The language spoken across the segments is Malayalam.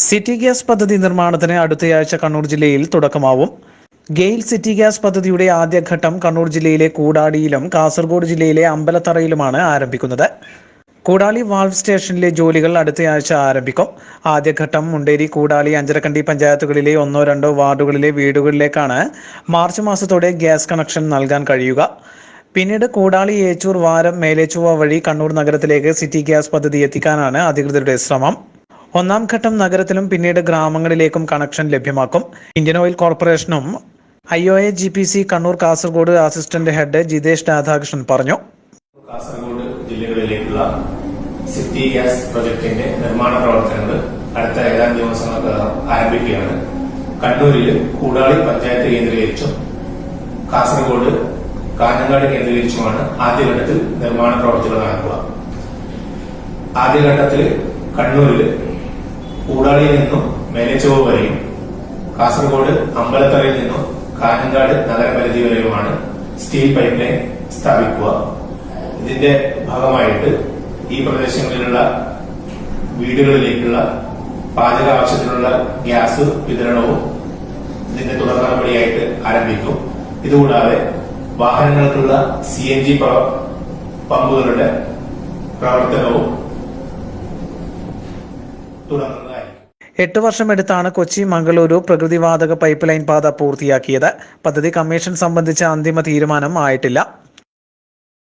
സിറ്റി ഗ്യാസ് പദ്ധതി നിർമ്മാണത്തിന് അടുത്തയാഴ്ച കണ്ണൂർ ജില്ലയിൽ തുടക്കമാവും. ഗെയിൽ സിറ്റി ഗ്യാസ് പദ്ധതിയുടെ ആദ്യഘട്ടം കണ്ണൂർ ജില്ലയിലെ കൂടാടിയിലും കാസർഗോഡ് ജില്ലയിലെ അമ്പലത്തറയിലുമാണ് ആരംഭിക്കുന്നത്. കൂടാളി വാൾവ് സ്റ്റേഷനിലെ ജോലികൾ അടുത്തയാഴ്ച ആരംഭിക്കും. ആദ്യഘട്ടം മുണ്ടേരി കൂടാളി അഞ്ചരക്കണ്ടി പഞ്ചായത്തുകളിലെ ഒന്നോ രണ്ടോ വാർഡുകളിലെ വീടുകളിലേക്കാണ് മാർച്ച് മാസത്തോടെ ഗ്യാസ് കണക്ഷൻ നൽകാൻ കഴിയുക. പിന്നീട് കൂടാളി ഏച്ചൂർ വാരം മേലേച്ചുവ വഴി കണ്ണൂർ നഗരത്തിലേക്ക് സിറ്റി ഗ്യാസ് പദ്ധതി എത്തിക്കാനാണ് അധികൃതരുടെ ശ്രമം. ഒന്നാം ഘട്ടം നഗരത്തിലും പിന്നീട് ഗ്രാമങ്ങളിലേക്കും കണക്ഷൻ ലഭ്യമാക്കും. ഇന്ത്യൻ ഓയിൽ കോർപ്പറേഷനും I O A G P C Kannur Kasaragod assistant head Jithesh Radhakrishnan പറഞ്ഞു. കാസർഗോഡ് ജില്ലകളിലേക്കുള്ള സിറ്റി ഗ്യാസ് പ്രൊജക്ടിന്റെ നിർമ്മാണ പ്രവർത്തനങ്ങൾ അടുത്ത ഏതാനും ദിവസങ്ങൾക്കകം ആരംഭിക്കുകയാണ്. കണ്ണൂരിൽ കൂടാളി പഞ്ചായത്ത് കേന്ദ്രീകരിച്ചും കാസർഗോഡ് കാഞ്ഞങ്ങാട് കേന്ദ്രീകരിച്ചുമാണ് ആദ്യഘട്ടത്തിൽ നിർമ്മാണ പ്രവർത്തികൾ നടക്കുക. ആദ്യഘട്ടത്തിൽ കണ്ണൂരിൽ കൂടാളിയിൽ നിന്നും മേലച്ചോവ് വരെയും കാസർഗോഡ് അമ്പലത്തറയിൽ നിന്നും കാഞ്ഞങ്ങാട് നഗരപരിധി വരെയുമാണ് സ്റ്റീൽ പൈപ്പ് ലൈൻ സ്ഥാപിക്കുക. ഇതിന്റെ ഭാഗമായിട്ട് ഈ പ്രദേശങ്ങളിലുള്ള വീടുകളിലേക്കുള്ള പാചക ആവശ്യത്തിനുള്ള ഗ്യാസ് വിതരണവും ഇതിന്റെ തുടർ നടപടിയായിട്ട് ആരംഭിക്കും. ഇതുകൂടാതെ വാഹനങ്ങൾക്കുള്ള സി എൻ ജി പമ്പുകളുടെ പ്രവർത്തനവും തുടങ്ങുന്നതായിരിക്കും എട്ട് വർഷമെടുത്താണ് കൊച്ചി മംഗളൂരു പ്രകൃതിവാതക പൈപ്പ് ലൈൻ പാത പൂർത്തിയാക്കിയത്. പദ്ധതി കമ്മീഷൻ സംബന്ധിച്ച അന്തിമ തീരുമാനം ആയിട്ടില്ല.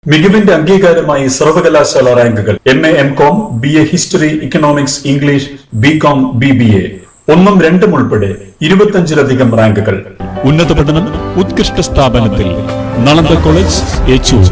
മികവിന്റെ അംഗീകാരമായി സർവകലാശാല റാങ്കുകൾ. M A M com B A history economics English B com B B A ഒന്നും രണ്ടും ഉൾപ്പെടെ ഇരുപത്തഞ്ചിലധികം റാങ്കുകൾ. ഉന്നത പഠനം ഉത്കൃഷ്ട സ്ഥാപനത്തിൽ നളന്ദ കോളേജ് ഏച്ചൂർ.